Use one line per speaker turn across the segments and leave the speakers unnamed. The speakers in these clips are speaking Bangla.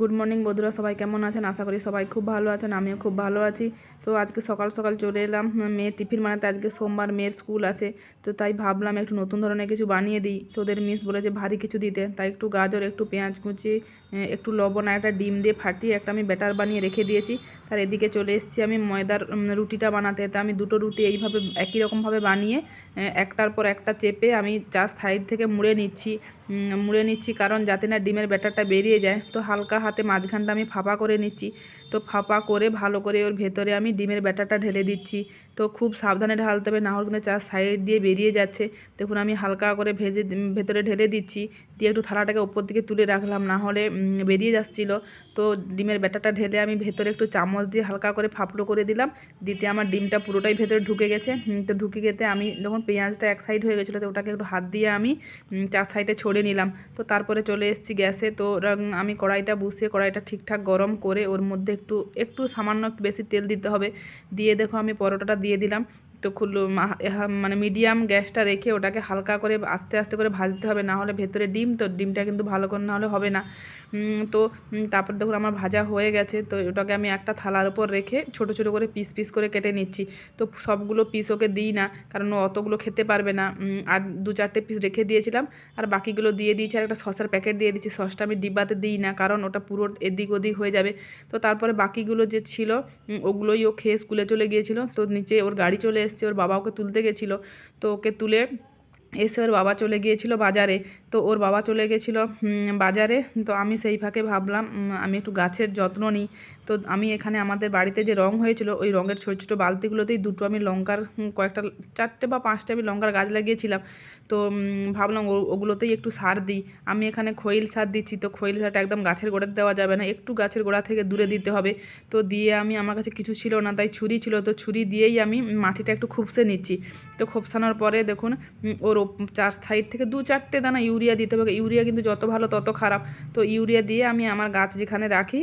গুড মর্নিং বন্ধুরা, সবাই কেমন আছেন? আশা করি সবাই খুব ভালো আছেন, আমিও খুব ভালো আছি। তো আজকে সকাল সকাল চলে এলাম মেয়ের টিফিন বানাতে। আজকে সোমবার মেয়ের স্কুল আছে, তো তাই ভাবলাম একটু নতুন ধরনের কিছু বানিয়ে দিই। তো ওদের মিস বলেছে ভারী কিছু দিতে, তাই একটু গাজর, একটু পেঁয়াজ কুচি একটু লবণ আর একটা ডিম দিয়ে ফাটিয়ে একটা আমি ব্যাটার বানিয়ে রেখে দিয়েছি। তার এদিকে চলে এসেছি আমি ময়দার রুটিটা বানাতে। তা আমি দুটো রুটি এইভাবে, একই রকমভাবে বানিয়ে একটার পর একটা চেপে আমি চার সাইড থেকে মুড়ে নিচ্ছি। মুড়ে নিচ্ছি কারণ যাতে না ডিমের ব্যাটারটা বেরিয়ে যায়। তো হালকা হাতে মাঝখানটা আমি ফাঁপা করে নিচ্ছি। তো ফাঁপা করে ভালো করে ওর ভেতরে আমি ডিমের ব্যাটারটা ঢেলে দিচ্ছি। তো খুব সাবধানে ঢালতে হবে, না হলে কিন্তু চার সাইড দিয়ে বেরিয়ে যাচ্ছে। দেখুন আমি হালকা করে ভেজে ভেতরে ঢেলে দিচ্ছি। দিয়ে একটু থালাটাকে ওপর দিকে তুলে রাখলাম, না হলে বেরিয়ে যাচ্ছিল। তো ডিমের ব্যাটারটা ঢেলে আমি ভেতরে একটু চামচ দিয়ে হালকা করে ফাপড়ো করে দিলাম। দিতে আমার ডিমটা পুরোটাই ভেতরে ঢুকে গেছে। তো ঢুকে গেতে আমি যখন পেঁয়াজটা এক সাইড হয়ে গেছিল, তো ওটাকে একটু হাত দিয়ে আমি চার সাইডে ছড়ে নিলাম। তো তারপরে চলে এসেছি গ্যাসে। তো আমি কড়াইটা বসিয়ে কড়াইটা ঠিকঠাক গরম করে ওর মধ্যে একটু একটু সামান্য একটু বেশি তেল দিতে হবে। দিয়ে দেখো আমি পরোটাটা দিয়ে দিলাম। তো এহা- মানে মিডিয়াম গ্যাসটা রেখে ওটাকে হালকা করে আস্তে আস্তে করে ভাজতে হবে, না হলে ভেতরে ডিম, তো ডিমটা কিন্তু ভালো করে না হলে হবে না। তো তারপর দেখুন আমার ভাজা হয়ে গেছে, তো ওটাকে আমি একটা থালার উপর রেখে ছোট ছোট করে পিস পিস করে কেটে নিচ্ছি। তো সবগুলো পিস ওকে দিই না, কারণ ও অতগুলো খেতে পারবে না। আর দু চারটে পিস রেখে দিয়েছিলাম, আর বাকিগুলো দিয়ে দিয়েছি, আর একটা সসের প্যাকেট দিয়ে দিচ্ছি সসটা আমি ডিব্বাতে দিই না, কারণ ওটা পুরো এদিক ওদিক হয়ে যাবে। তো তারপরে বাকিগুলো যে ছিল ওগুলোই ও খেয়ে স্কুলে চলে গিয়েছিল, তো নিচে ওর গাড়ি চলে এসছে, ওর বাবা ওকে তুলতে গেছিল। তো ওকে তুলে এসে ওর বাবা চলে গিয়েছিল বাজারে। তো ওর বাবা চলে গেছিল বাজারে। তো আমি সেই ফাঁকে ভাবলাম আমি একটু গাছের যত্ন নিই। তো আমি এখানে আমাদের বাড়িতে যে রং হয়েছিল, ওই রঙের ছোটো ছোটো বালতিগুলোতেই দুটো আমি লঙ্কার কয়েকটা, চারটে বা পাঁচটা আমি লঙ্কার গাছ লাগিয়েছিলাম। তো ভাবলাম ওগুলোতেই একটু সার দিই। আমি এখানে খৈল সার দিচ্ছি, তো খৈল সারটা একদম গাছের গোড়াতে দেওয়া যাবে না, একটু গাছের গোড়া থেকে দূরে দিতে হবে। তো দিয়ে আমি, আমার কাছে কিছু ছিল না, তাই ছুরি ছিল, তো ছুরি দিয়েই আমি মাটিটা একটু খুবসে নিচ্ছি। তো খুবসানোর পরে দেখুন ওর চার সাইড থেকে দু চারটে দানা ইউরিয়া দিতে হবে। ইউরিয়া কিন্তু যত ভালো তত খারাপ। তো ইউরিয়া দিয়ে আমি আমার গাছ যেখানে রাখি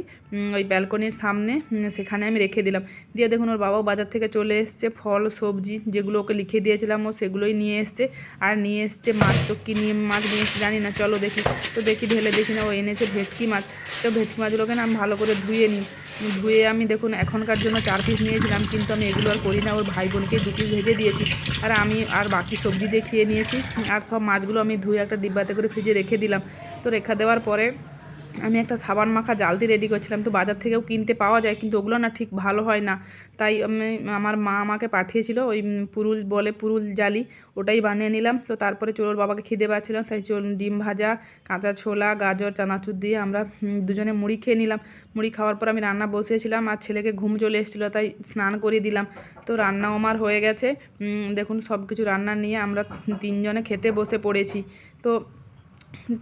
ওই ব্যালকনির সামনে সেখানে আমি রেখে দিলাম। দিয়ে দেখুন ওর বাবাও বাজার থেকে চলে এসছে, ফল, সবজি যেগুলো ওকে লিখে দিয়েছিলাম ও সেগুলোই নিয়ে এসছে। আর নিয়ে এসছে মাছ, তো কী নিয়ে মাছ নিয়ে এসছে জানি না, চলো দেখি। তো দেখি ঢেলে দেখি না, ও এনেছে ভেটকি মাছ। তো ভেটকি মাছগুলোকে না আমি ভালো করে ধুয়ে নিই। ধুয়ে আমি দেখুন এখনকার জন্য চার পিস নিয়েছিলাম, কিন্তু আমি এগুলো আর করি না, ওর ভাই বোনকে দু পিস ভেজে দিয়েছি। আর আমি আর বাকি সবজি দিয়ে খেয়ে নিয়েছি। আর সব মাছগুলো আমি ধুয়ে একটা ডিব্বাতে করে ফ্রিজে রেখে দিলাম। তো রেখা দেওয়ার পরে আমি একটা সাবান মাখা জালতি রেডি করছিলাম। তো বাজার থেকেও কিনতে পাওয়া যায়, কিন্তু ওগুলো না ঠিক ভালো হয় না। তাই আমি, আমার মা আমাকে পাঠিয়েছিল ওই পুরুল বলে পুরুল জালি, ওটাই বানিয়ে নিলাম। তো তারপরে চোর বাবাকে খিদে পাচ্ছিল, তাই ডিম ভাজা, কাঁচা ছোলা, গাজর, চানাচুর দিয়ে আমরা দুজনে মুড়ি খেয়ে নিলাম। মুড়ি খাওয়ার পর আমি রান্না বসিয়েছিলাম আর ছেলেকে ঘুম চলে এসেছিল, তাই স্নান করিয়ে দিলাম। তো রান্নাও আমার হয়ে গেছে। দেখুন সব কিছু রান্না নিয়ে আমরা তিনজনে খেতে বসে পড়েছি। তো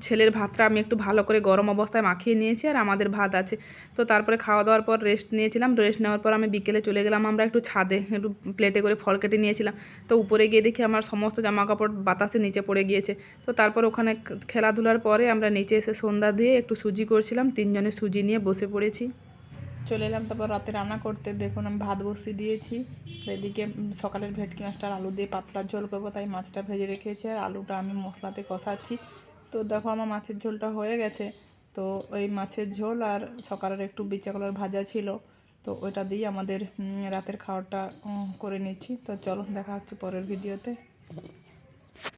ছেলের ভাতটা আমি একটু ভালো করে গরম অবস্থায় মাখিয়ে নিয়েছি আর আমাদের ভাত আছে। তো তারপরে খাওয়া দাওয়ার পর রেস্ট নিয়েছিলাম। রেস্ট নেওয়ার পর আমি বিকেলে চলে গেলাম আমরা একটু ছাদে, একটু প্লেটে করে ফল কেটে নিয়েছিলাম। তো উপরে গিয়ে দেখি আমার সমস্ত জামা কাপড় বাতাসে নিচে পড়ে গিয়েছে। তো তারপর ওখানে খেলাধুলার পরে আমরা নিচে এসে সন্ধ্যা দিয়ে একটু সুজি করছিলাম। তিনজনে সুজি নিয়ে বসে পড়েছি। চলে এলাম তারপর রাতে রান্না করতে। দেখুন আমি ভাত বসিয়ে দিয়েছি। এদিকে সকালের ভেটকি মাছটা আলু দিয়ে পাতলা ঝোল করব, তাই মাছটা ভেজে রেখেছি। আর আলুটা আমি মশলাতে কষাচ্ছি। তো দেখো আমার মাছের ঝোলটা হয়ে গেছে। তো ওই মাছের ঝোল আর সকালের একটু বিচা কলার ভাজা ছিল। তো ওইটা দিয়ে আমাদের রাতের খাওয়াটা করে নিচ্ছি। তো চলো দেখা হচ্ছে পরের ভিডিওতে।